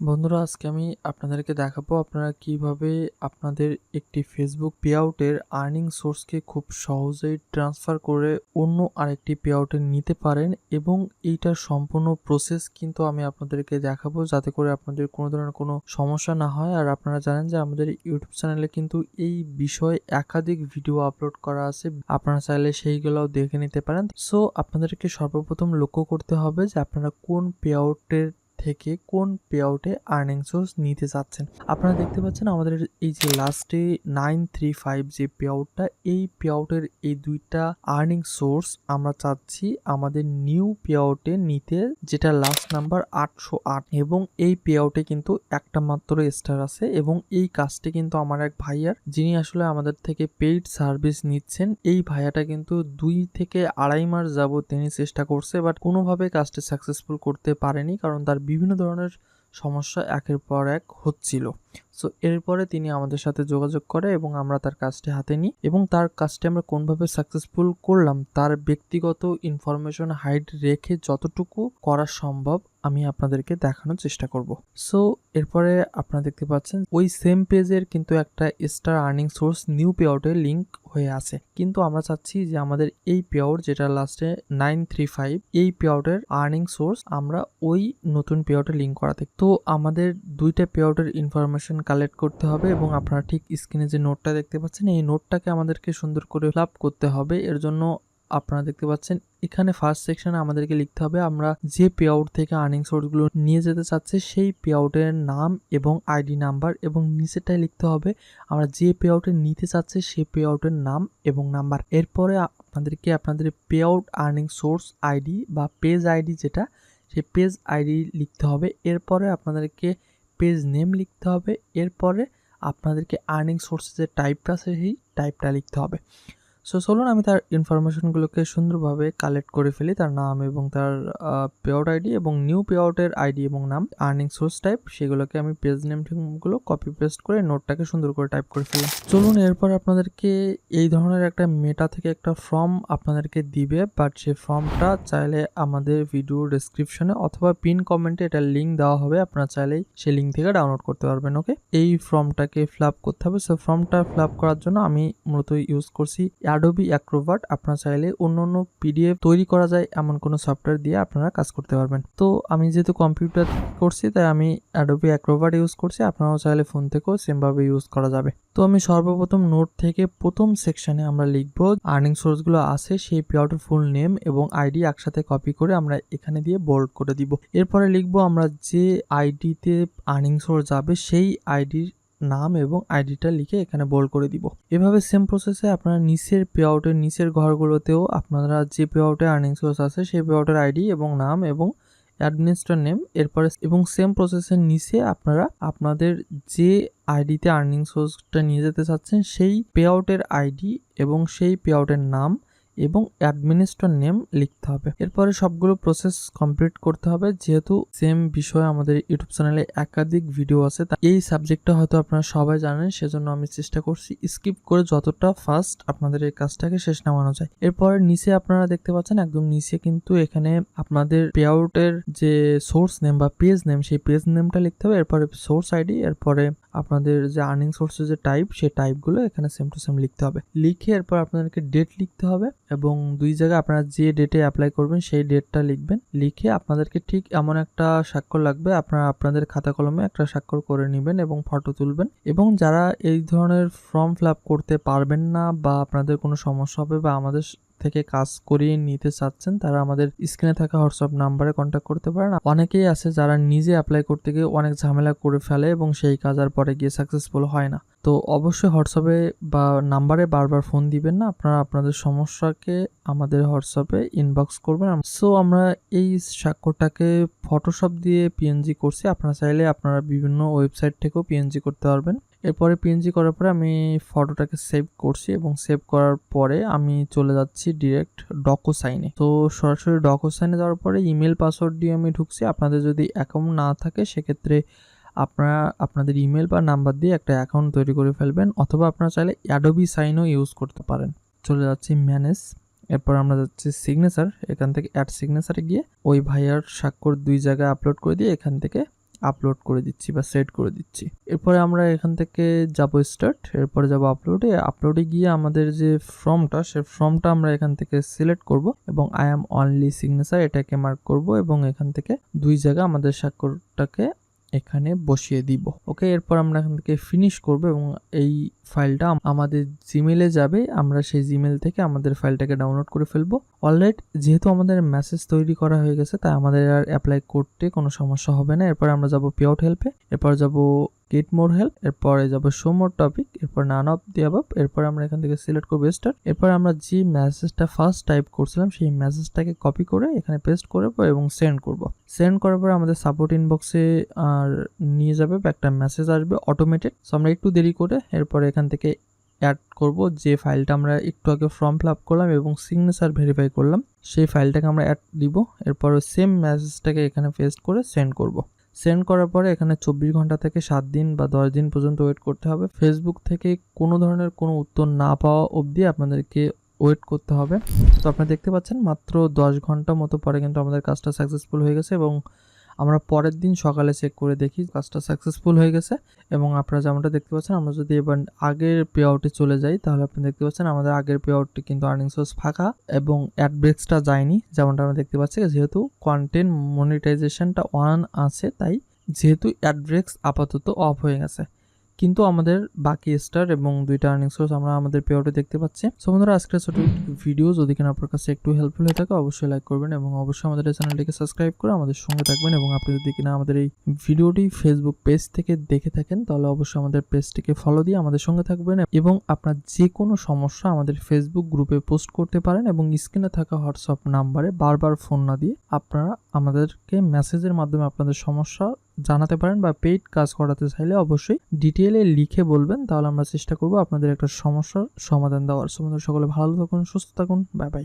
বন্ধুরা, আজকে আমি আপনাদেরকে দেখাবো আপনারা কীভাবে আপনাদের একটি ফেসবুক পে আউটের আর্নিং সোর্সকে খুব সহজেই ট্রান্সফার করে অন্য আরেকটি পে আউটে নিতে পারেন এবং এইটার সম্পূর্ণ প্রসেস কিন্তু আমি আপনাদেরকে দেখাবো যাতে করে আপনাদের কোনো ধরনের কোনো সমস্যা না হয়। আর আপনারা জানেন যে আমাদের ইউটিউব চ্যানেলে কিন্তু এই বিষয়ে একাধিক ভিডিও আপলোড করা আছে, আপনারা চাইলে সেইগুলোও দেখে নিতে পারেন। সো আপনাদেরকে সর্বপ্রথম লক্ষ্য করতে হবে যে আপনারা কোন পে আউটের থেকে কোন পে আউটে আর্নিং সোর্স নিতে চাচ্ছেন? আপনারা দেখতে পাচ্ছেন আমাদের এই যে লাস্টে নাইন থ্রি ফাইভ যে পে আউটটা এই পে আউটের এই দুইটা আর্নিং সোর্স আমরা চাচ্ছি আমাদের নিউ পে আউটে নিতে, যেটা লাস্ট নাম্বার আটশো আট। এবং এই পে আউটে কিন্তু একটা মাত্র স্টার আছে এবং এই কাজটি কিন্তু আমার এক ভাইয়ার, যিনি আসলে আমাদের থেকে পেইড সার্ভিস নিচ্ছেন, এই ভাইয়াটা কিন্তু দুই থেকে আড়াই মাস যাবত তিনি চেষ্টা করছে বাট কোনোভাবে কাজটি সাকসেসফুল করতে পারেনি, কারণ তার বিভিন্ন ধরনের সমস্যা একের পর এক হচ্ছিল। সো এরপরে তিনি আমাদের সাথে যোগাযোগ করে এবং আমরা তার কাজটি হাতে নিই এবং তার কাজটি আমরা কোনভাবে সাকসেসফুল করলাম, তার ব্যক্তিগত ইনফরমেশন হাইড রেখে যতটুকু করা সম্ভব আমি আপনাদেরকে দেখানোর চেষ্টা করব। সো এরপরে আপনারা দেখতে পাচ্ছেন, ওই সেম পেজের কিন্তু একটা star earning source new pay আউটের লিঙ্ক হয়ে আছে। কিন্তু আমরা চাচ্ছি যে আমাদের এই পে আউট যেটা লাস্টে নাইন থ্রি ফাইভ এই পে আউটের আর্নিং সোর্স আমরা ওই নতুন পে আউটে লিঙ্ক করাতে। তো আমাদের দুইটা পে আউটের ইনফরমেশন কালেক্ট করতে হবে এবং আপনারা ঠিক স্ক্রিনে যে নোটটা দেখতে পাচ্ছেন, এই নোটটাকে আমাদেরকে সুন্দর করে ফিল করতে হবে। এর জন্য আপনারা দেখতে পাচ্ছেন, এখানে ফার্স্ট সেকশনে আমাদেরকে লিখতে হবে, আমরা যে পে আউট থেকে আর্নিং সোর্সগুলো নিয়ে যেতে চাচ্ছি, সেই পে আউটের নাম এবং আইডি নাম্বার এবং নিচেরটায় লিখতে হবে, আমরা যে পে আউটে নিতে চাচ্ছি, সেই পে আউটের নাম এবং নাম্বার এরপরে আপনাদেরকে আপনাদের pay out earning source ID বা পেজ আইডি যেটা, সেই পেজ আইডি লিখতে হবে। এরপরে আপনাদেরকে পেজ নেম লিখতে হবে। এরপরে আপনাদেরকে আর্নিং সোর্সের যে টাইপটা আছে সেই টাইপটা লিখতে হবে। সো চলুন আমি তার ইনফরমেশনগুলোকে সুন্দরভাবে কালেক্ট করে ফেলি। তার নাম এবং তার পে আউট আইডি এবং নিউ পে আউটের আইডি এবং নাম আর্নিং সোর্স টাইপ সেগুলোকে আমি পেজ নেমগুলো কপি পেস্ট করে নোটটাকে সুন্দর করে টাইপ করে ফেলি। চলুন এরপর আপনাদেরকে এই ধরনের একটা মেটা থেকে একটা ফর্ম আপনাদেরকে দিবে বাট সেই ফর্মটা চাইলে আমাদের ভিডিও ডিসক্রিপশনে অথবা পিন কমেন্টে এটা লিঙ্ক দেওয়া হবে। আপনারা চাইলেই সেই লিঙ্ক থেকে ডাউনলোড করতে পারবেন ওকে এই ফর্মটাকে ফিল করতে হবে। সো ফর্মটা ফিল করার জন্য আমি মূলত ইউজ করছি অ্যাডোবি অ্যাক্রোভাট আপনারা চাইলে অন্য অন্য পিডিএফ তৈরি করা যায় এমন কোনো সফটওয়্যার দিয়ে আপনারা কাজ করতে পারবেন। তো আমি যেহেতু কম্পিউটার করছি, তাই আমি অ্যাডোবি অ্যাক্রোভাট ইউজ করছি, আপনারাও চাইলে ফোন থেকেও সেমভাবে ইউজ করা যাবে। তো আমি সর্বপ্রথম নোট থেকে প্রথম সেকশনে আমরা লিখব আর্নিং সোর্সগুলো আছে, সেই পিআউটের ফুল নেম এবং আইডি একসাথে কপি করে আমরা এখানে দিয়ে বোল্ড করে দিব। এরপরে লিখব আমরা যে আইডিতে আর্নিং সোর্স যাবে, সেই আইডির নাম এবং আইডিটা লিখে এখানে বোল্ড করে দিব। এভাবে সেম প্রসেসে আপনারা নিচের পে আউটের নিচের ঘরগুলোতেও আপনারা যে পে আউটে আর্নিং সোর্স আছে সেই পে আউটের আইডি এবং নাম এবং অ্যাডমিনিস্ট্রেটর নেম এরপরে এবং সেম প্রসেসের নিচে আপনারা আপনাদের যে আইডিতে আর্নিং সোর্সটা নিয়ে যেতে চাচ্ছেন সেই পে আউটের আইডি এবং সেই পে আউটের নাম এবং অ্যাডমিনিস্ট্রেটর নেম লিখতে হবে। এরপরে সবগুলো প্রসেস কমপ্লিট করতে হবে। যেহেতু সেম বিষয়ে আমাদের ইউটিউব চ্যানেলে একাধিক ভিডিও আছে এই সাবজেক্টটা হয়তো আপনারা সবাই জানেন, সেজন্য আমি চেষ্টা করছি স্কিপ করে যতটা ফাস্ট আপনাদের এই কাজটাকে শেষ নামানো যায়। এরপরে নিচে আপনারা দেখতে পাচ্ছেন, একদম নিচে কিন্তু এখানে আপনাদের পে আউটের যে সোর্স নেম বা পেজ নেম সেই পেজ নেমটা লিখতে হবে। এরপরে সোর্স আইডি এরপরে আপনাদের যে আর্নিং সোর্সের যে টাইপ সেই টাইপগুলো এখানে সেম টু সেম লিখতে হবে। লিখে এরপর আপনাদেরকে ডেট লিখতে হবে এবং দুই জায়গায় আপনারা যে ডেটে অ্যাপ্লাই করবেন, সেই ডেটটা লিখবেন। লিখে আপনাদেরকে ঠিক এমন একটা স্বাক্ষর লাগবে, আপনারা আপনাদের খাতা কলমে একটা স্বাক্ষর করে নেবেন এবং ফটো তুলবেন। এবং যারা এই ধরনের ফর্ম ফিল করতে পারবেন না বা আপনাদের কোনো সমস্যা হবে বা আমাদের থেকে কাজ করিয়ে নিতে চাচ্ছেন, তারা আমাদের স্ক্রিনে থাকা হোয়াটসঅ্যাপ নাম্বারে কন্ট্যাক্ট করতে পারেন। অনেকেই আছে যারা নিজে অ্যাপ্লাই করতে গিয়ে অনেক ঝামেলা করে ফেলে এবং সেই কাজ আর পরে গিয়ে সাকসেসফুল হয় না। তো অবশ্যই হোয়াটসঅ্যাপে বা নাম্বারে বারবার ফোন দিবেন না, আপনারা আপনাদের সমস্যাকে আমাদের হোয়াটসঅ্যাপে ইনবক্স করবেন। সো আমরা এই স্বাক্ষরটাকে ফটোশপ দিয়ে পিএনজি করছি, আপনারা চাইলে আপনারা বিভিন্ন ওয়েবসাইট থেকেও পিএনজি করতে পারবেন। এরপরে পিএনজি করার পরে আমি ফটোটাকে সেভ করছি এবং সেভ করার পরে আমি চলে যাচ্ছি ডিরেক্ট ডকো সাইনে তো সরাসরি ডকো সাইনে যাওয়ার পরে ইমেল পাসওয়ার্ড দিয়ে আমি ঢুকছি। আপনাদের যদি অ্যাকাউন্ট না থাকে, সেক্ষেত্রে আপনারা, আপনাদের ইমেল বা নাম্বার দিয়ে একটা অ্যাকাউন্ট তৈরি করে ফেলবেন অথবা আপনারা চাইলে অ্যাডোবি সাইনও ইউজ করতে পারেন। চলে যাচ্ছি ম্যানেজ এরপর আমরা যাচ্ছি সিগনেচার এখান থেকে অ্যাড সিগনেচারে গিয়ে ওই ভাইয়ার স্বাক্ষর দুই জায়গায় আপলোড করে দিয়ে এখান থেকে আপলোড করে দিচ্ছি বা সেট করে দিচ্ছি। এরপরে আমরা এখান থেকে যাব স্টার্ট এরপরে যাব আপলোডে আপলোডে গিয়ে আমাদের যে ফর্মটা সে ফর্মটা আমরা এখান থেকে সিলেক্ট করব এবং আই অ্যাম অনলি সিগনেচার এটাকে মার্ক করব এবং এখান থেকে দুই জায়গা আমাদের স্বাক্ষরটাকে এখানে বসিয়ে দিব। ওকে এরপর আমরা এখান থেকে ফিনিশ করব এবং এই ফাইলটা আমাদের জিমেলে যাবে, আমরা সেই জিমেল থেকে আমাদের ফাইলটাকে ডাউনলোড করে ফেলব। অলরেড যেহেতু আমাদের মেসেজ তৈরি করা হয়ে গেছে, তাই আমাদের আর অ্যাপ্লাই করতে কোনো সমস্যা হবে না। এরপর আমরা যাব পে আউট হেল্পে এরপর যাব গেট মোর হেল্প এরপরে যাব শো মোর টপিক এরপর নান অফ দি অ্যাবাব এরপর আমরা এখান থেকে সিলেক্ট করব স্টার্ট এরপর আমরা যে মেসেজটা ফার্স্ট টাইপ করছিলাম, সেই মেসেজটাকে কপি করে এখানে পেস্ট করব এবং সেন্ড করব। সেন্ড করার পর আমাদের সাপোর্ট ইনবক্সে আর নিয়ে যাবে একটা মেসেজ আসবে অটোমেটেড সো আমরা একটু দেরি করে এরপরে এখান থেকে অ্যাড করব। যে ফাইলটা আমরা একটু আগে ফর্ম ফিল আপ করলাম এবং সিগনেচার ভেরিফাই করলাম, সেই ফাইলটাকে আমরা অ্যাড দিব। এরপর সেম মেসেজটাকে এখানে পেস্ট করে সেন্ড করব। সেন্ড করার পরে এখানে চব্বিশ ঘণ্টা থেকে সাত দিন বা দশ দিন পর্যন্ত ওয়েট করতে হবে। ফেসবুক থেকে কোনো ধরনের কোনো উত্তর না পাওয়া অবধি আপনাদেরকে ওয়েট করতে হবে। তো আপনারা দেখতে পাচ্ছেন মাত্র দশ ঘণ্টা মতো পরে কিন্তু আমাদের কাজটা সাকসেসফুল হয়ে গেছে এবং আমরা পরের দিন সকালে চেক করে দেখি কাজটা সাকসেসফুল হয়ে গেছে এবং আপনারা যেমনটা দেখতে পাচ্ছেন, আমরা যদি এবার আগের পে আউটে চলে যাই, তাহলে আপনি দেখতে পাচ্ছেন আমাদের আগের পে আউটটি কিন্তু আর্নিং সোর্স ফাঁকা এবং অ্যাড ব্রেক্সটা যায়নি। যেমনটা আমরা দেখতে পাচ্ছি, যেহেতু কন্টেন্ট মনিটাইজেশনটা অন আছে, তাই যেহেতু অ্যাড ব্রেক্স আপাতত অফ হয়ে গেছে। কিন্তু আমাদের বাকি স্টার এবং দুইটা আর্নিং সোর্স আমরা আমাদের পে আউটে দেখতে পাচ্ছি। সো বন্ধুরা, আজকের ছোট ভিডিও যদি কিনা আপনার কাছে একটু হেল্পফুল হয়ে থাকে, অবশ্যই লাইক করবেন এবং অবশ্যই আমাদের চ্যানেলটিকে সাবস্ক্রাইব করে আমাদের সঙ্গে থাকবেন এবং আপনি যদি কিনা আমাদের এই ভিডিওটি ফেসবুক পেজ থেকে দেখে থাকেন, তাহলে অবশ্যই আমাদের পেজটিকে ফলো দিয়ে আমাদের সঙ্গে থাকবেন এবং আপনার যে কোনো সমস্যা আমাদের ফেসবুক গ্রুপে পোস্ট করতে পারেন এবং স্ক্রিনে থাকা হোয়াটসঅ্যাপ নাম্বারে বারবার ফোন না দিয়ে আপনারা আমাদেরকে মেসেজের মাধ্যমে আপনাদের সমস্যা জানাতে পারেন বা পেইড কাজ করাতে চাইলে অবশ্যই ডিটেলে লিখে বলবেন, তাহলে আমরা চেষ্টা করব আপনাদের একটা সমস্যার সমাধান দেওয়ার। সম্বন্ধে সকলে ভালো থাকুন, সুস্থ থাকুন বাই বাই